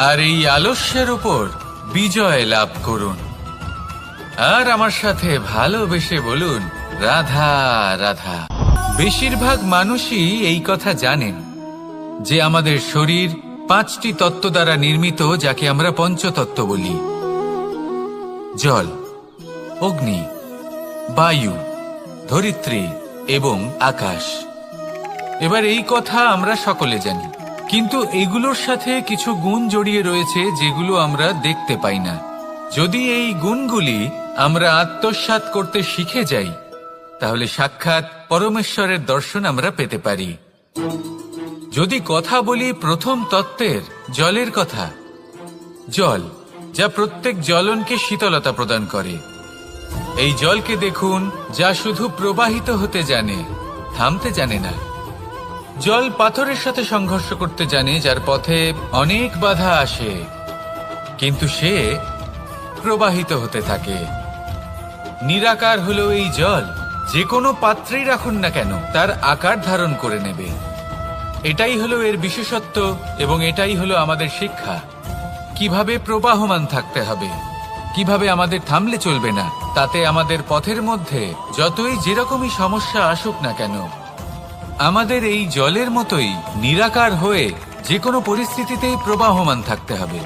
আর এই আলস্যের উপর বিজয় লাভ করুন। আর আমার সাথে ভালোবেসে বলুন, রাধা রাধা। বেশিরভাগ মানুষই এই কথা জানেন যে আমাদের শরীর পাঁচটি তত্ত্ব দ্বারা নির্মিত, যাকে আমরা পঞ্চতত্ত্ব বলি। জল, অগ্নি, বায়ু, ধরিত্রী এবং আকাশ। এবার এই কথা আমরা সকলে জানি। কিন্তু এগুলোর সাথে কিছু গুণ জড়িয়ে রয়েছে যেগুলো আমরা দেখতে পাই না। যদি এই গুণগুলি আমরা আত্মসাৎ করতে শিখে যাই, তাহলে সাক্ষাৎ পরমেশ্বরের দর্শন আমরা পেতে পারি। যদি কথা বলি প্রথম তত্ত্বের, জলের কথা, জল, যা প্রত্যেক জ্বলনকে শীতলতা প্রদান করে। এই জলকে দেখুন, যা শুধু প্রবাহিত হতে জানে, থামতে জানে না। জল পাথরের সাথে সংঘর্ষ করতে জানে যার পথে অনেক বাধা আসে। কিন্তু সে প্রবাহিত হতে থাকে। নিরাকার হলো এই জল। যে কোনো পাত্রেই রাখুন না কেন, তার আকার ধারণ করে নেবে। এটাই হলো এর বিশেষত্ব এবং এটাই হলো আমাদের শিক্ষা। কীভাবে প্রবাহমান থাকতে হবে? কীভাবে আমাদের থামলে চলবে না? তাতে আমাদের পথের মধ্যে যতই যেরকমই সমস্যা আসুক না কেন আমাদের এই জলের মতোই নিরাকার হয়ে যে কোনো পরিস্থিতিতেই প্রবাহমান থাকতে হবে।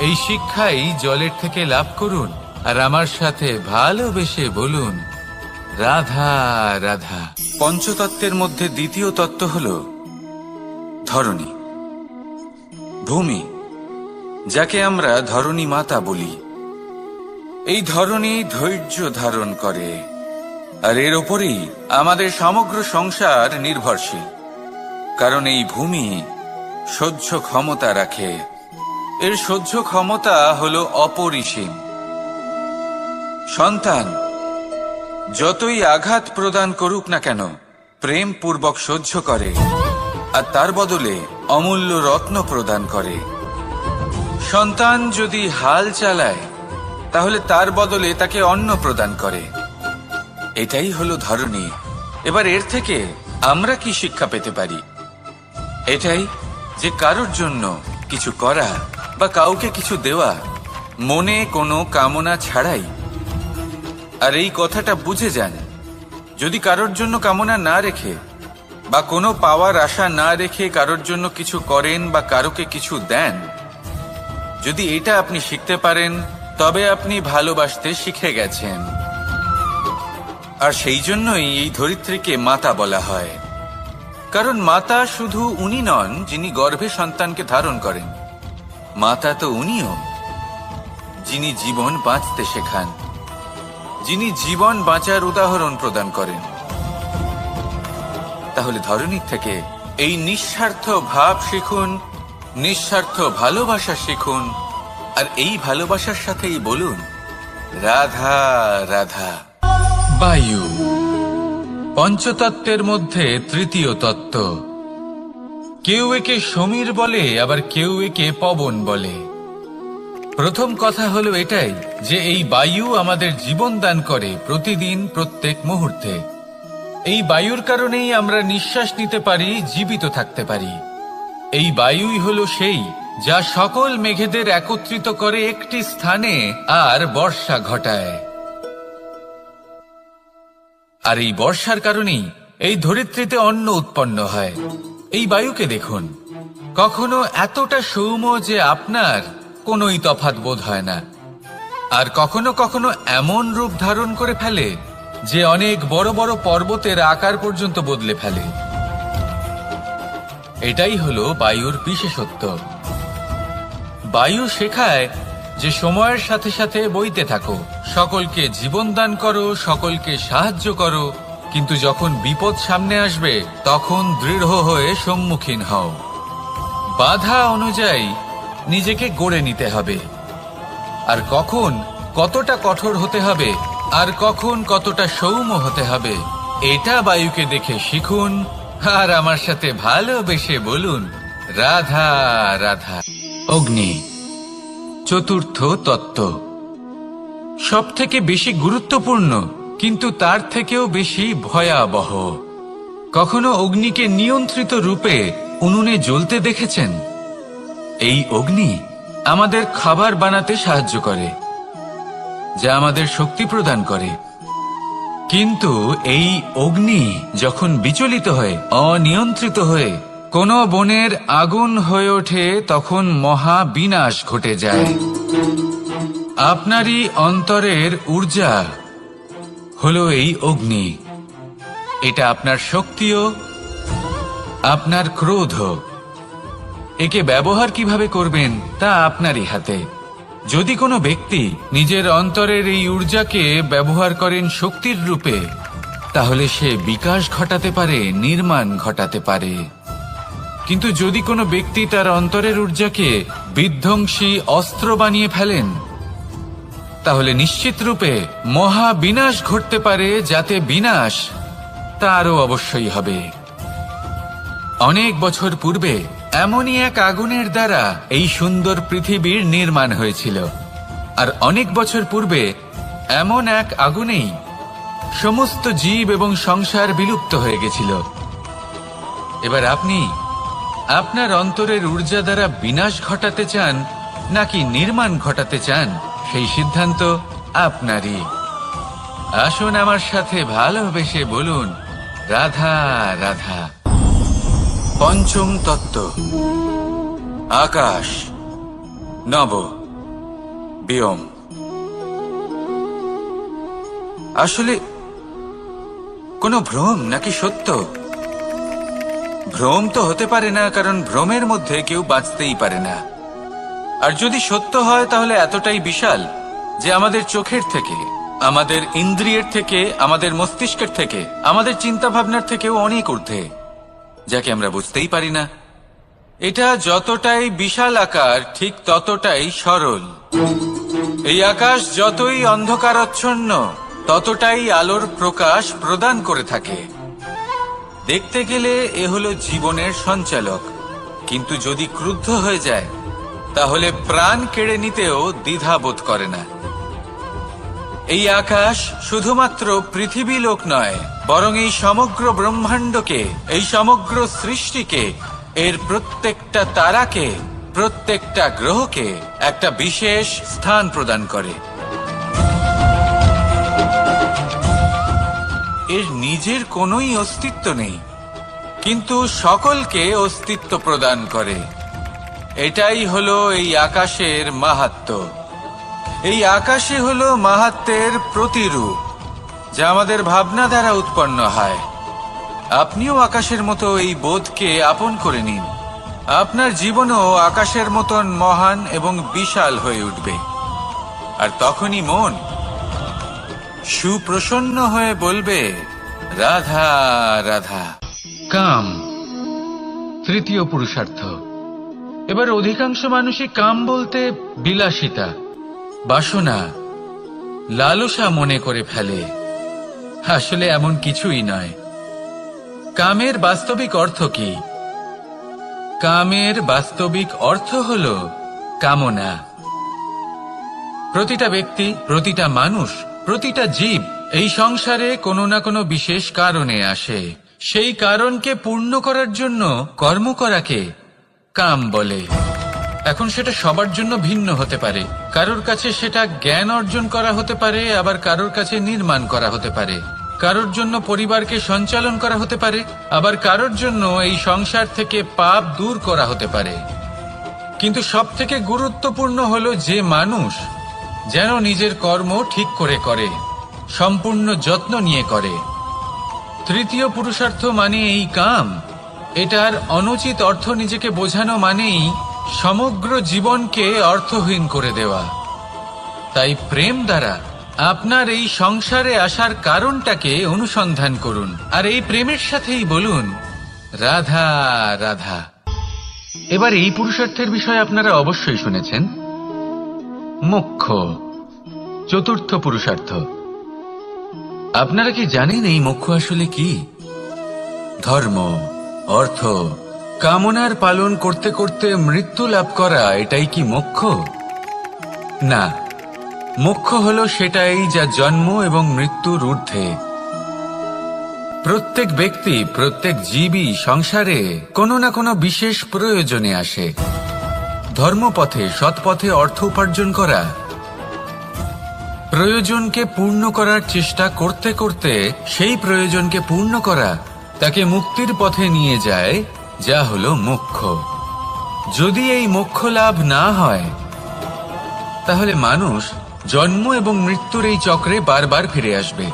এই শিক্ষাই জলের থেকে লাভ করুন, আর আমার সাথে ভালোবেসে বলুন, রাধা রাধা। পঞ্চতত্ত্বের মধ্যে দ্বিতীয় তত্ত্ব হল ধরণী। ভূমি, যাকে আমরা ধরণী মাতা বলি। এই ধরণী ধৈর্য ধারণ করে। আর এর ওপরেই আমাদের সমগ্র সংসার নির্ভরশীল। কারণ এই ভূমি সহ্য ক্ষমতা রাখে। এর সহ্য ক্ষমতা হল অপরিসীম। সন্তান, যতই আঘাত প্রদান করুক না কেন প্রেম পূর্বক সহ্য করে আর তার বদলে অমূল্য রত্ন প্রদান করে। সন্তান যদি হাল চালায়, তাহলে তার বদলে তাকে অন্ন প্রদান করে। এটাই হলো ধরনী এবার এর থেকে আমরা কি শিক্ষা পেতে পারি? এটাই যে কারোর জন্য কিছু করা বা কাউকে কিছু দেওয়া মনে কোনো কামনা ছাড়াই। আর এই কথাটা বুঝে যান, যদি কারোর জন্য কামনা না রেখে বা কোনো পাওয়ার আশা না রেখে কারোর জন্য কিছু করেন বা কারোকে কিছু দেন, যদি এটা আপনি শিখতে পারেন, তবে আপনি ভালোবাসতে শিখে গেছেন। আর সেই জন্যই এই ধরিত্রীকে মাতা বলা হয়। কারণ মাতা শুধু উনি নন, যিনি গর্ভে সন্তানকে ধারণ করেন। মাতা তো উনিও, যিনি জীবন বাঁচতে শেখান, যিনি জীবন বাঁচার উদাহরণ প্রদান করেন। তাহলে ধরনীর থেকে এই নিঃস্বার্থ ভাব শিখুন, নিঃস্বার্থ ভালোবাসা শিখুন, আর এই ভালোবাসার সাথেই বলুন, রাধা রাধা। বায়ু। পঞ্চতত্ত্বের মধ্যে তৃতীয় তত্ত্ব। কেউ একে সমীর বলে, আবার কেউ একে পবন বলে। প্রথম কথা হলো এটাই, যে এই বায়ু আমাদের জীবন দান করে প্রতিদিন, প্রত্যেক মুহূর্তে। এই বায়ুর কারণেই আমরা নিঃশ্বাস নিতে পারি, জীবিত থাকতে পারি। এই বায়ুই হলো সেই, যা সকল মেঘেদের একত্রিত করে একটি স্থানে আর বর্ষা ঘটায়। আর এই বর্ষার কারণেই এই ধরিত্রীতে অন্ন উৎপন্ন হয়। এই বায়ুকে দেখুন। কখনো এতটা সৌম্য যে আপনার কোনোই তফাৎ বোধ হয় না। আর কখনো কখনো এমন রূপ ধারণ করে ফেলে যে অনেক বড় বড় পর্বতের আকার পর্যন্ত বদলে ফেলে। এটাই হলো বায়ুর বিশেষত্ব। বায়ু শেখায় যে সময়ের সাথে সাথে বইতে থাকো, সকলকে জীবন দান করো, সকলকে সাহায্য করো, কিন্তু যখন বিপদ সামনে আসবে, তখন দৃঢ় হয়ে সম্মুখীন হও। বাধা অনুযায়ী নিজেকে গড়ে নিতে হবে। আর কখন কতটা কঠোর হতে হবে, আর কখন কতটা সৌম্য হতে হবে, এটা বায়ুকে দেখে শিখুন, আর আমার সাথে ভালোবেসে বলুন, রাধা রাধা। অগ্নি চতুর্থ তত্ত্ব। সব থেকে বেশি গুরুত্বপূর্ণ, কিন্তু তার থেকেও বেশি ভয়াবহ। কখনো অগ্নিকে নিয়ন্ত্রিত রূপে উনুনে জ্বলতে দেখেছেন? এই অগ্নি আমাদের খাবার বানাতে সাহায্য করে, যা আমাদের শক্তি প্রদান করে। কিন্তু এই অগ্নি যখন বিচলিত হয়ে, অনিয়ন্ত্রিত হয়ে কোনো বনের আগুন হয়ে ওঠে তখন মহা বিনাশ ঘটে যায়। আপনারই অন্তরের ঊর্জা হলো এই অগ্নি। এটা আপনার শক্তিও, আপনার ক্রোধ একে ব্যবহার কীভাবে করবেন তা আপনারই হাতে। যদি কোনো ব্যক্তি নিজের অন্তরের এই ঊর্জাকে ব্যবহার করেন শক্তির রূপে, তাহলে সে বিকাশ ঘটাতে পারে, নির্মাণ ঘটাতে পারে। কিন্তু যদি কোনো ব্যক্তি তার অন্তরের ঊর্জাকে বিধ্বংসী অস্ত্র বানিয়ে ফেলেন, তাহলে নিশ্চিত রূপে মহা বিনাশ ঘটতে পারে, যাতে বিনাশ তারও অবশ্যই হবে। অনেক বছর পূর্বে এমনই এক আগুনের দ্বারা এই সুন্দর পৃথিবীর নির্মাণ হয়েছিল। আর অনেক বছর পূর্বে এমন এক আগুনেই সমস্ত জীব এবং সংসার বিলুপ্ত হয়ে গেছিল। এবার আপনি আপনার অন্তরের ঊর্জা দ্বারা বিনাশ ঘটাতে চান নাকি নির্মাণ ঘটাতে চান, সেই সিদ্ধান্ত আপনারই। আসুন আমার সাথে ভালোবেসে বলুন, রাধা রাধা। পঞ্চম তত্ত্ব। আকাশ। নব। বিয়ম। আসলে কোনো ভ্রম নাকি সত্য? ভ্রম তো হতে পারে না, কারণ ভ্রমের মধ্যে কেউ বাঁচতেই পারে না। আর যদি সত্য হয়, তাহলে এতটাই বিশাল যে আমাদের চোখের থেকে, আমাদের ইন্দ্রিয়ের থেকে, আমাদের মস্তিষ্কের থেকে, আমাদের চিন্তা ভাবনার থেকেও অনেক ঊর্ধ্বে, যাকে আমরা বুঝতেই পারি না। এটা যতটাই বিশাল আকার, ঠিক ততটাই সরল। এই আকাশ যতই অন্ধকারচ্ছন্ন, ততটাই আলোর প্রকাশ প্রদান করে থাকে। দেখতে গেলে এ হলো জীবনের সঞ্চালক। কিন্তু যদি ক্রুদ্ধ হয়ে যায়, তাহলে প্রাণ কেড়ে নিতেও দ্বিধা বোধ করে না। এই আকাশ শুধুমাত্র পৃথিবী লোক নয়, বরং এই সমগ্র ব্রহ্মাণ্ডকে, এই সমগ্র সৃষ্টিকে, এর প্রত্যেকটা তারাকে, প্রত্যেকটা গ্রহকে একটা বিশেষ স্থান প্রদান করে। এর নিজের কোনোই অস্তিত্ব নেই। কিন্তু সকলকে অস্তিত্ব প্রদান করে। এটাই হলো এই আকাশের মাহাত্ম্য। এই আকাশে হলো মাহাত্মের প্রতিরূপ, যা আমাদের ভাবনা দ্বারা উৎপন্ন হয়। আপনিও আকাশের মতো এই বোধকে আপন করে নিন। আপনার জীবনও আকাশের মতন মহান এবং বিশাল হয়ে উঠবে। আর তখনই মন সুপ্রসন্ন হয়ে বলবে, রাধা রাধা। কাম, তৃতীয় পুরুষার্থ। এবার অধিকাংশ মানুষই কাম বলতে বিলাসিতা, বাসনা, লালসা মনে করে ফেলে। আসলে এমন কিছুই নয়। কামের বাস্তবিক অর্থ কি? কামের বাস্তবিক অর্থ হল কামনা। প্রতিটা ব্যক্তি, প্রতিটা মানুষ প্রতিটা জীব এই সংসারে কোনো না কোনো বিশেষ কারণে আসে। সেই কারণকে পূর্ণ করার জন্য কর্ম করাকে কাম বলে। এখন সেটা সবার জন্য ভিন্ন হতে পারে। কারোর কাছে সেটা জ্ঞান অর্জন করা হতে পারে, আবার কারোর কাছে নির্মাণ করা হতে পারে। কারোর জন্য পরিবারকে সঞ্চালন করা হতে পারে, আবার কারোর জন্য এই সংসার থেকে পাপ দূর করা হতে পারে। কিন্তু সব থেকে গুরুত্বপূর্ণ হলো যে মানুষ যেন নিজের কর্ম ঠিক করে করে, সম্পূর্ণ যত্ন নিয়ে করে। তৃতীয় পুরুষার্থ মানে এই কাম। এটার অনুচিত অর্থ নিজেকে বোঝানো মানেই সমগ্র জীবনকে অর্থহীন করে দেওয়া। তাই প্রেম দ্বারা আপনার এই সংসারে আসার কারণটাকে অনুসন্ধান করুন। আর এই প্রেমের সাথেই বলুন, রাধা রাধা। এবার এই পুরুষার্থের বিষয়ে আপনারা অবশ্যই শুনেছেন। মুখ্য, চতুর্থ পুরুষার্থ। আপনারা কি জানেন এই মোক্ষ আসলে কি? ধর্ম, অর্থ, কামনার পালন করতে করতে মৃত্যু লাভ করা, এটাই কি মোক্ষ না মোক্ষ হলো সেটাই যা জন্ম এবং মৃত্যুর ঊর্ধ্বে। প্রত্যেক ব্যক্তি, প্রত্যেক জীবই সংসারে কোনো না কোনো বিশেষ প্রয়োজনে আসে। ধর্মপথে, সৎপথে অর্থ উপার্জন করা। প্রয়োজনকে পূর্ণ করার চেষ্টা করতে করতে সেই প্রয়োজনকে পূর্ণ করা তাকে মুক্তির পথে নিয়ে যায়, যা হলো মোক্ষ। যদি এই মোক্ষ লাভ না হয়, তাহলে মানুষ জন্ম এবং মৃত্যুর এই চক্রে বারবার ফিরে আসবে।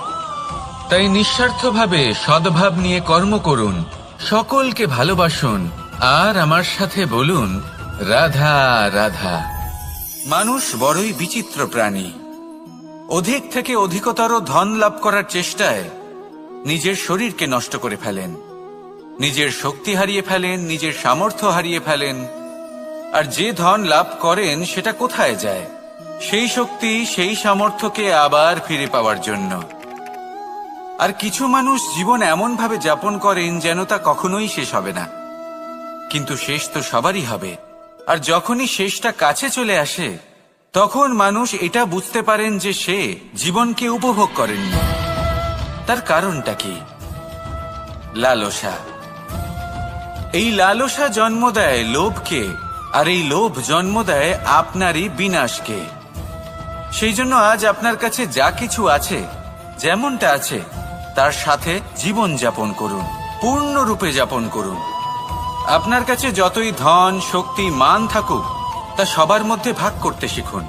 তাই নিঃস্বার্থভাবে সদ্ভাব নিয়ে কর্ম করুন, সকলকে ভালোবাসুন, আর আমার সাথে বলুন রাধা রাধা। মানুষ বড়ই বিচিত্র প্রাণী। অধিক থেকে অধিকতর ধন লাভ করার চেষ্টায় নিজের শরীরকে নষ্ট করে ফেলেন। নিজের শক্তি হারিয়ে ফেলেন, নিজের সামর্থ্য হারিয়ে ফেলেন। আর যে ধন লাভ করেন, সেটা কোথায় যায়? সেই শক্তি, সেই সামর্থ্যকে আবার ফিরে পাওয়ার জন্য। আর কিছু মানুষ জীবন এমনভাবে যাপন করেন যেন তা কখনোই শেষ হবে না। কিন্তু শেষ তো সবারই হবে। আর যখনই শেষটা কাছে চলে আসে, তখন মানুষ এটা বুঝতে পারেন যে সে জীবনকে উপভোগ করেননি তার কারণটা কি? লালসা। এই লালসা জন্ম দেয় লোভকে, আর এই লোভ জন্ম দেয় আপনারই বিনাশকে। সেই জন্য আজ আপনার কাছে যা কিছু আছে, যেমনটা আছে, তার সাথে জীবন যাপন করুন, পূর্ণরূপে যাপন করুন। আপনার কাছে যতই ধন, শক্তি, মান থাকুক, তা সবার মধ্যে ভাগ করতে শিখুন।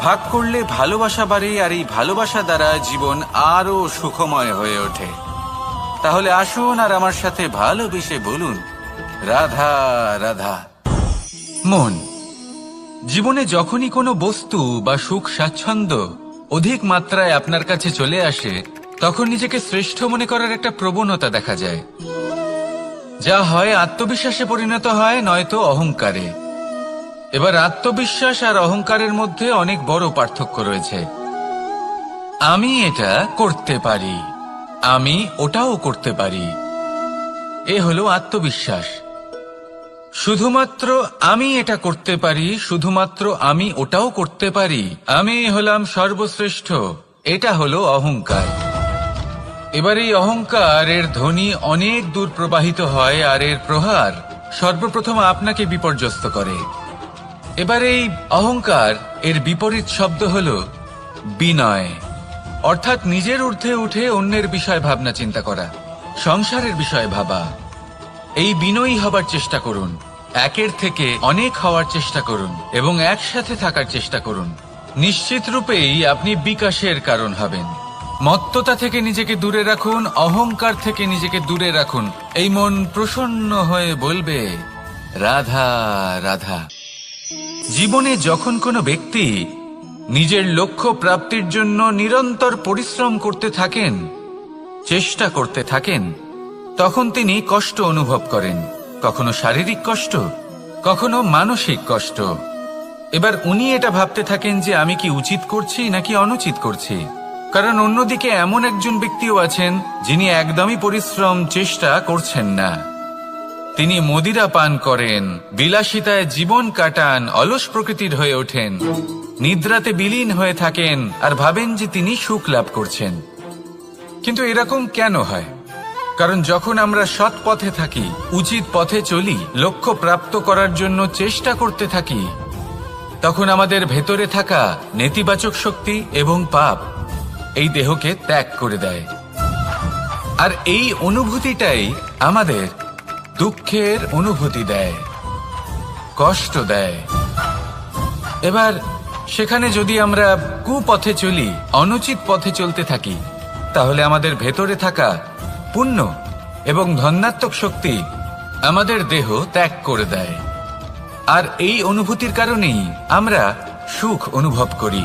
ভাগ করলে ভালোবাসা বাড়ে আর এই ভালোবাসা দ্বারা জীবন আরও সুখময় হয়ে ওঠে। তাহলে আসুন আর আমার সাথে ভালোবেসে বলুন, রাধা রাধা। মন, জীবনে যখনই কোনো বস্তু বা সুখ, স্বাচ্ছন্দ্য অধিক মাত্রায় আপনার কাছে চলে আসে, তখন নিজেকে শ্রেষ্ঠ মনে করার একটা প্রবণতা দেখা যায়। যা হয় আত্মবিশ্বাসে পরিণত হয়, নয়তো অহংকারে। এবার আত্মবিশ্বাস আর অহংকারের মধ্যে অনেক বড় পার্থক্য রয়েছে। আমি এটা করতে পারি, আমি ওটাও করতে পারি। এ হলো আত্মবিশ্বাস। শুধুমাত্র আমি এটা করতে পারি, শুধুমাত্র আমি ওটাও করতে পারি, আমি হলাম সর্বশ্রেষ্ঠ, এটা হলো অহংকার। এবার এই অহংকার এর ধ্বনি অনেক দূর প্রবাহিত হয় আর এর প্রহার সর্বপ্রথম আপনাকে বিপর্যস্ত করে। এবার এই অহংকার এর বিপরীত শব্দ হল বিনয়, অর্থাৎ নিজের ঊর্ধ্বে উঠে অন্যের বিষয় ভাবনা চিন্তা করা, সংসারের বিষয়ে ভাবা। এই বিনয়ী হবার চেষ্টা করুন, একের থেকে অনেক হওয়ার চেষ্টা করুন এবং একসাথে থাকার চেষ্টা করুন। নিশ্চিত রূপেই আপনি বিকাশের কারণ হবেন। মত্ততা থেকে নিজেকে দূরে রাখুন, অহংকার থেকে নিজেকে দূরে রাখুন। এই মন প্রসন্ন হয়ে বলবে, রাধা রাধা। জীবনে যখন কোনো ব্যক্তি নিজের লক্ষ্য প্রাপ্তির জন্য নিরন্তর পরিশ্রম করতে থাকেন, চেষ্টা করতে থাকেন, তখন তিনি কষ্ট অনুভব করেন। কখনো শারীরিক কষ্ট, কখনো মানসিক কষ্ট। এবার উনি এটা ভাবতে থাকেন যে আমি কি উচিত করছি নাকি অনুচিত করছি। কারণ অন্যদিকে এমন একজন ব্যক্তিও আছেন যিনি একদমই পরিশ্রম, চেষ্টা করছেন না। তিনি মদিরা পান করেন, বিলাসিতায় জীবন কাটান, অলস প্রকৃতির হয়ে ওঠেন, নিদ্রাতে বিলীন হয়ে থাকেন আর ভাবেন যে তিনি সুখ লাভ করছেন। কিন্তু এরকম কেন হয়? কারণ যখন আমরা সৎ পথে থাকি, উচিত পথে চলি, লক্ষ্য প্রাপ্ত করার জন্য চেষ্টা করতে থাকি, তখন আমাদের ভেতরে থাকা নেতিবাচক শক্তি এবং পাপ এই দেহকে ত্যাগ করে দেয়। আর এই অনুভূতিটাই আমাদের দুঃখের অনুভূতি দেয়, কষ্ট দেয়। এবার সেখানে যদি আমরা কুপথে চলি, অনুচিত পথে চলতে থাকি, তাহলে আমাদের ভেতরে থাকা পুণ্য এবং ধন্যাত্মক শক্তি আমাদের দেহ ত্যাগ করে দেয়। আর এই অনুভূতির কারণেই আমরা সুখ অনুভব করি।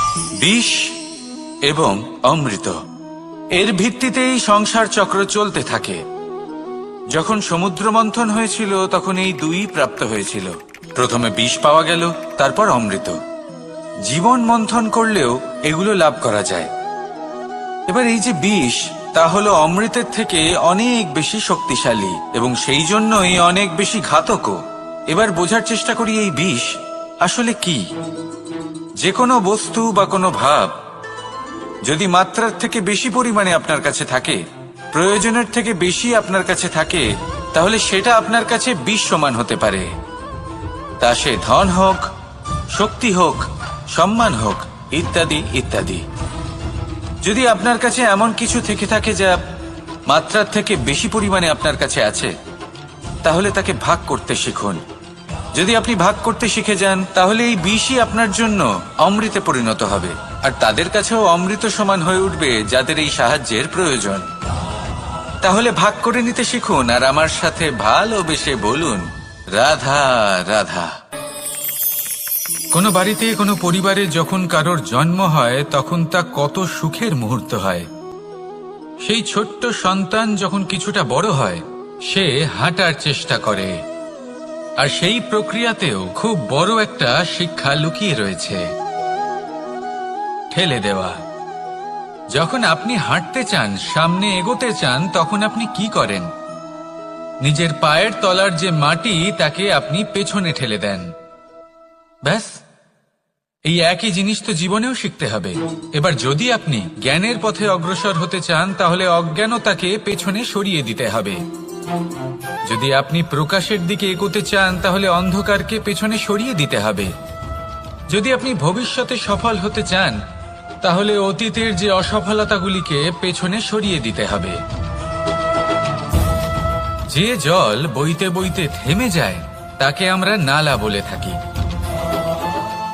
বিষ এবং অমৃত। এর ভিত্তিতেই সংসার চক্র চলতে থাকে। যখন সমুদ্র মন্থন হয়েছিল, তখন এই দুই প্রাপ্ত হয়েছিল। প্রথমে বিষ পাওয়া গেল, তারপর অমৃত। জীবন মন্থন করলেও এগুলো লাভ করা যায়। এবার এই যে বিষ, তা হলো অমৃতের থেকে অনেক বেশি শক্তিশালী এবং সেই জন্যই অনেক বেশি ঘাতকও। এবার বোঝার চেষ্টা করি এই বিষ আসলে কি। যে কোনো বস্তু বা কোনো ভাব যদি মাত্রার থেকে বেশি পরিমাণে আপনার কাছে থাকে, প্রয়োজনের থেকে বেশি আপনার কাছে থাকে, তাহলে সেটা আপনার কাছে বিষ সমান হতে পারে। তা সে ধন হোক, শক্তি হোক, সম্মান হোক, ইত্যাদি ইত্যাদি। যদি আপনার কাছে এমন কিছু থেকে থাকে যা মাত্রার থেকে বেশি পরিমাণে আপনার কাছে আছে, তাহলে তাকে ভাগ করতে শিখুন। যদি আপনি ভাগ করতে শিখে যান, তাহলে এই বিষই আপনার জন্য অমৃতে পরিণত হবে। আর তাদের কাছেও অমৃত সমান হয়ে উঠবে যাদের এই সাহায্যের প্রয়োজন। তাহলে ভাগ করে নিতে শিখুন, আর আমার সাথে ভালোবেসে বলুন, রাধা রাধা। কোনো বাড়িতে, কোনো পরিবারে যখন কারোর জন্ম হয়, তখন তা কত সুখের মুহূর্ত হয়। সেই ছোট্ট সন্তান যখন কিছুটা বড় হয়, সে হাঁটার চেষ্টা করে। আর সেই প্রক্রিয়াতেও খুব বড় একটা শিক্ষা লুকিয়ে রয়েছে। ঠেলে দেওয়া। যখন আপনি হাঁটতে চান, সামনে এগোতে চান, তখন আপনি কি করেন? নিজের পায়ের তলার যে মাটি, তাকে আপনি পেছনে ঠেলে দেন। ব্যাস। এই একই জিনিস তো জীবনেও শিখতে হবে। এবার যদি আপনি জ্ঞানের পথে অগ্রসর হতে চান, তাহলে অজ্ঞানতাকে পেছনে সরিয়ে দিতে হবে। যদি আপনি প্রকাশের দিকে এগোতে চান, তাহলে অন্ধকারকে পেছনে সরিয়ে দিতে হবে। যদি আপনি ভবিষ্যতে সফল হতে চান, তাহলে অতীতের যে অসফলতাগুলিকে পেছনে সরিয়ে দিতে হবে। যে জল বইতে বইতে থেমে যায়, তাকে আমরা নালা বলে থাকি।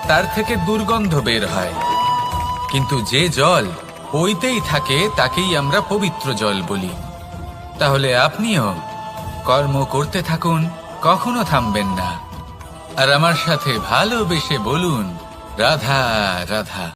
তার থেকে দুর্গন্ধ বের হয়। কিন্তু যে জল বইতেই থাকে, তাকেই আমরা পবিত্র জল বলি। তাহলে আপনিও কর্ম করতে থাকুন কখনো থামবেন না। আর আমার সাথে ভালোবেসে বলুন রাধা রাধা।